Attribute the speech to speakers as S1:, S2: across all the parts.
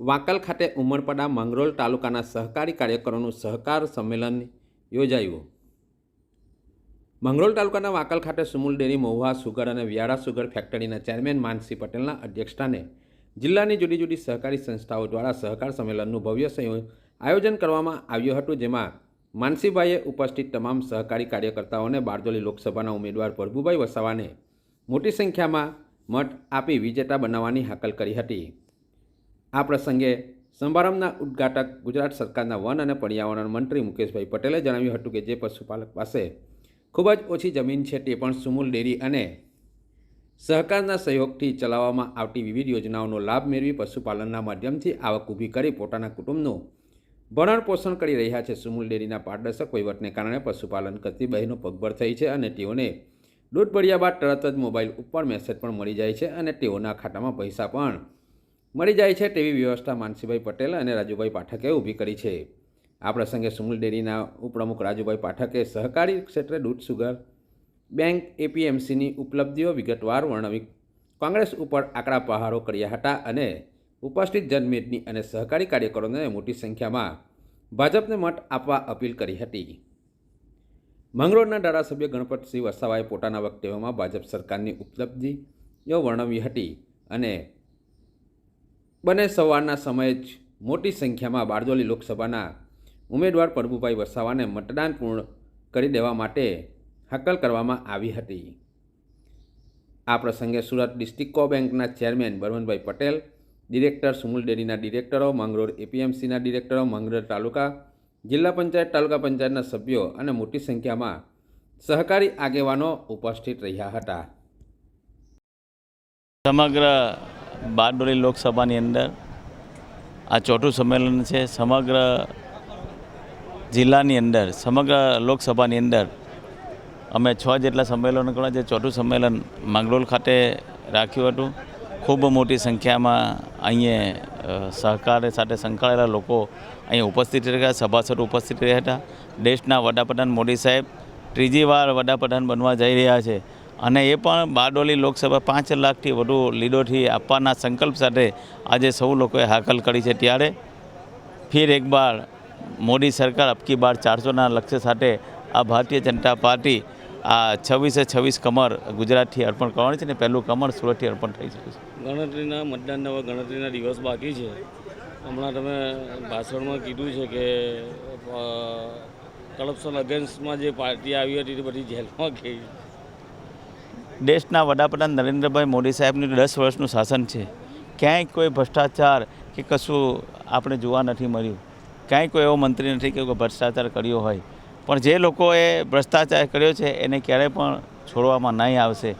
S1: વાંકલ ખાતે ઉમરપડા મંગરોલ તાલુકાના સહકારી કાર્યકરોનું સહકાર સંમેલન યોજાયું. મંગરોળ તાલુકાના વાકલ ખાતે સુમુલ ડેરી, મહુવા સુગર અને વ્યારા સુગર ફેક્ટરીના ચેરમેન માનસિંહ પટેલના અધ્યક્ષસ્થાને જિલ્લાની જુદી જુદી સહકારી સંસ્થાઓ દ્વારા સહકાર સંમેલનનું ભવ્ય આયોજન કરવામાં આવ્યું હતું, જેમાં માનસીભાઈએ ઉપસ્થિત તમામ સહકારી કાર્યકર્તાઓને બારડોલી લોકસભાના ઉમેદવાર પ્રભુભાઈ વસાવાને મોટી સંખ્યામાં મત આપી વિજેતા બનાવવાની હાકલ કરી હતી. આ પ્રસંગે સમારંભના ઉદ્ઘાટક ગુજરાત સરકારના વન અને પર્યાવરણ મંત્રી મુકેશભાઈ પટેલે જણાવ્યું હતું કે જે પશુપાલક પાસે ખૂબ જ ઓછી જમીન છે તે પણ સુમૂલ ડેરી અને સહકારના સહયોગથી ચલાવવામાં આવતી વિવિધ યોજનાઓનો લાભ મેળવી પશુપાલનના માધ્યમથી આવક ઊભી કરી પોતાના કુટુંબનું ભરણ પોષણ કરી રહ્યા છે. સુમૂલ ડેરીના પારદર્શક વહીવટને કારણે પશુપાલન કરતી બહેનો પગભર થઈ છે અને તેઓને દૂધ ભર્યા બાદ તરત જ મોબાઈલ ઉપર મેસેજ પણ મળી જાય છે અને તેઓના ખાતામાં પૈસા પણ મળી જાય છે તેવી વ્યવસ્થા માનસીભાઈ પટેલ અને રાજુભાઈ પાઠકે ઊભી કરી છે. આ પ્રસંગે સુમુલ ડેરીના ઉપપ્રમુખ રાજુભાઈ પાઠકે સહકારી ક્ષેત્રે દૂધ સુગર બેંક એપીએમસીની ઉપલબ્ધિઓ વિગતવાર વર્ણવી કોંગ્રેસ ઉપર આકરા પહારો કર્યા હતા અને ઉપસ્થિત જનમેદની અને સહકારી કાર્યકરોને મોટી સંખ્યામાં ભાજપને મત આપવા અપીલ કરી હતી. મંગળોરના ધારાસભ્ય ગણપતસિંહ વસાવાએ પોતાના વક્તવ્યમાં ભાજપ સરકારની ઉપલબ્ધિઓ વર્ણવી હતી અને બંને સવારના સમયે જ મોટી સંખ્યામાં બારડોલી લોકસભાના ઉમેદવાર પ્રભુભાઈ વસાવાને મતદાન પૂર્ણ કરી દેવા માટે હાકલ કરવામાં આવી હતી. આ પ્રસંગે સુરત ડિસ્ટ્રિક્ટ કો બેંકના ચેરમેન બળવંતભાઈ પટેલ, ડિરેક્ટર સુમુલ ડેરીના ડિરેક્ટરો, માંગરોળ એપીએમસીના ડિરેક્ટરો, માંગરોળ તાલુકા, જિલ્લા પંચાયત, તાલુકા પંચાયતના સભ્યો અને મોટી સંખ્યામાં સહકારી આગેવાનો ઉપસ્થિત રહ્યા હતા.
S2: સમગ્ર બારડોલી લોકસભાની અંદર આ ચોથું સંમેલન છે. સમગ્ર જિલ્લાની અંદર, સમગ્ર લોકસભાની અંદર અમે છ જેટલા સંમેલનો કર્યા જે ચોથું સંમેલન માંગરોલ ખાતે રાખ્યું હતું. ખૂબ મોટી સંખ્યામાં અહીંયા સહકાર સાથે સંકળાયેલા લોકો અહીં ઉપસ્થિત રહ્યા, સભાસદ ઉપસ્થિત રહ્યા હતા. દેશના વડાપ્રધાન મોદી સાહેબ ત્રીજી વાર વડાપ્રધાન બનવા જઈ રહ્યા છે. અને એ પણ બારડોલી લોકસભા પાંચ લાખથી વધુ લીડોથી આપવાના સંકલ્પ સાથે આજે સૌ લોકોએ હાકલ કરી છે. ત્યારે ફિર એક બાર મોદી સરકાર અબકી બાર ચારસોના લક્ષ્ય સાથે આ ભારતીય જનતા પાર્ટી આ છવ્વીસે છવ્વીસ કમર ગુજરાતથી અર્પણ કરવાની છે ને પહેલું કમર સુરતથી અર્પણ થઈ શકે છે.
S3: ગણતરીના મતદાનના હવે ગણતરીના દિવસ બાકી છે. હમણાં તમે ભાષણમાં કીધું છે કે કરપ્શન અગેન્સ્ટમાં જે પાર્ટી આવી હતી તે બધી જેલમાં ગઈ.
S2: દેશના વડાપ્રધાન નરેન્દ્રભાઈ મોદી સાહેબનું દસ વર્ષનું શાસન છે. ક્યાંય કોઈ ભ્રષ્ટાચાર કે કશું આપણે જોવા નથી મળ્યું. ક્યાંય કોઈ એવો મંત્રી નથી કે કોઈ ભ્રષ્ટાચાર કર્યો હોય. પણ જે લોકોએ ભ્રષ્ટાચાર કર્યો છે એને ક્યારેય પણ છોડવામાં નહીં આવશે.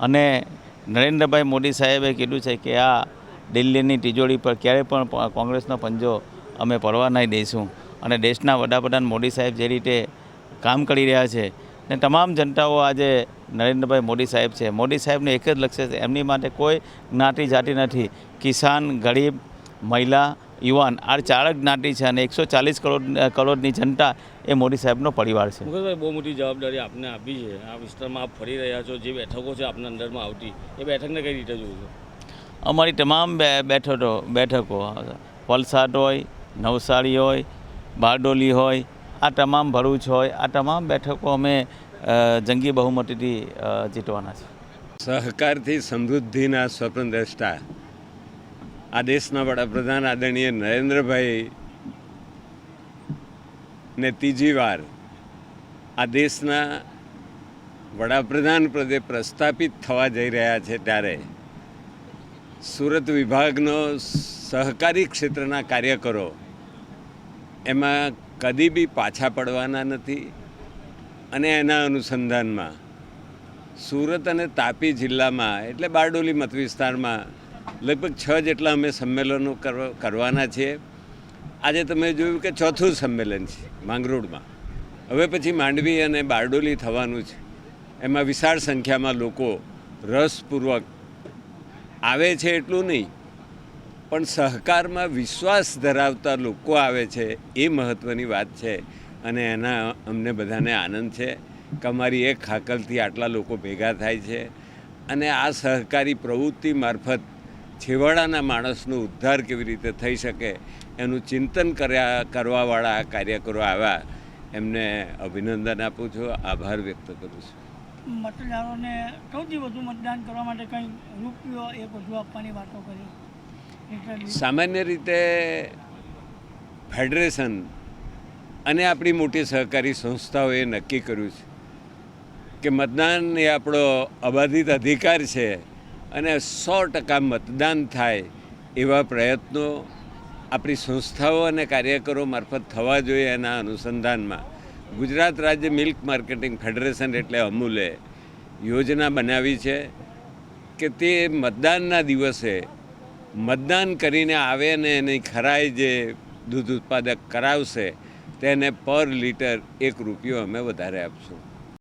S2: અને નરેન્દ્રભાઈ મોદી સાહેબે કીધું છે કે આ દિલ્હીની તિજોરી પર ક્યારેય પણ કોંગ્રેસનો પંજો અમે પડવા નહીં દઈશું. અને દેશના વડાપ્રધાન મોદી સાહેબ જે રીતે કામ કરી રહ્યા છે ને તમામ જનતાઓ આજે નરેન્દ્રભાઈ મોદી સાહેબ છે. મોદી સાહેબનું એક જ લક્ષ્ય છે. એમની માટે કોઈ જ્ઞાતિ જાતિ નથી. કિસાન ગરીબ મહિલા યુવાન આ ચાર જ્ઞાતિ છે અને એકસો ચાલીસ કરોડ કરોડની જનતા એ મોદી સાહેબનો પરિવાર છે.
S3: મુકેશભાઈ બહુ મોટી જવાબદારી આપને આપી છે. આ વિસ્તારમાં આપ ફરી રહ્યા છો. જે બેઠકો છે આપના અંદરમાં આવતી એ બેઠકને કઈ રીતે જોયું છો?
S2: અમારી તમામ બે બેઠકો બેઠકો વલસાડ હોય નવસારી હોય બારડોલી હોય આ તમામ ભરૂચ હોય, આ તમામ બેઠકો અમે જંગી બહુમતીથી જીતવાના છે.
S4: સહકારથી સમૃદ્ધિના સ્વપ્ન દ્રષ્ટા. આ દેશના વડાપ્રધાન આદરણીય નરેન્દ્રભાઈ ને ત્રીજી વાર આ દેશના વડાપ્રધાન પદે પ્રસ્થાપિત થવા જઈ રહ્યા છે ત્યારે સુરત વિભાગનો સહકારી ક્ષેત્રના કાર્યકરો એમાં કદી બી પાછા પડવાના નથી અને એના અનુસંધાનમાં સુરત અને તાપી જિલ્લામાં એટલે બારડોલી મત વિસ્તારમાં લગભગ છ જેટલા અમે સંમેલનો કરવા, કરવાના છીએ. આજે તમે જોયું કે ચોથું સંમેલન છે માંગરોળમાં. હવે પછી માંડવી અને બારડોલી થવાનું છે. એમાં વિશાળ સંખ્યામાં લોકો રસપૂર્વક આવે છે એટલું નહીં પણ સહકારમાં વિશ્વાસ ધરાવતા લોકો આવે છે, એ મહત્ત્વની વાત છે. અને એના અમને બધાને આનંદ છે. કે અમારી એક હાકલથી આટલા લોકો ભેગા થાય છે. અને આ સહકારી પ્રવૃત્તિ મારફત છેવાડાના માણસનો ઉદ્ધાર કેવી રીતે થઈ શકે, એનું ચિંતન કર્યા, કરવાવાળા આ કાર્યકરો આવ્યા એમને અભિનંદન આપું છું. આભાર વ્યક્ત કરું છું.
S5: મતદારોને સૌથી વધુ મતદાન કરવા માટે કંઈ રૂપિયો એ બધું આપવાની વાતો કરી.
S4: સામાન્ય રીતે ફેડરેશન અને આપણી મોટી સહકારી સંસ્થાઓએ નક્કી કર્યું છે કે મતદાન એ આપણો અબાધિત અધિકાર છે અને સો ટકા મતદાન થાય એવા પ્રયત્નો આપણી સંસ્થાઓ અને કાર્યકરો મારફત થવા જોઈએ એના અનુસંધાનમાં. ગુજરાત રાજ્ય મિલ્ક માર્કેટિંગ ફેડરેશન એટલે અમૂલે યોજના બનાવી છે કે તે મતદાનના દિવસે મતદાન કરીને આવે ને એની ખરાઈ જે દૂધ ઉત્પાદક કરાવશે, તેને પર લીટર એક રૂપિયો અમે વધારે આપશું.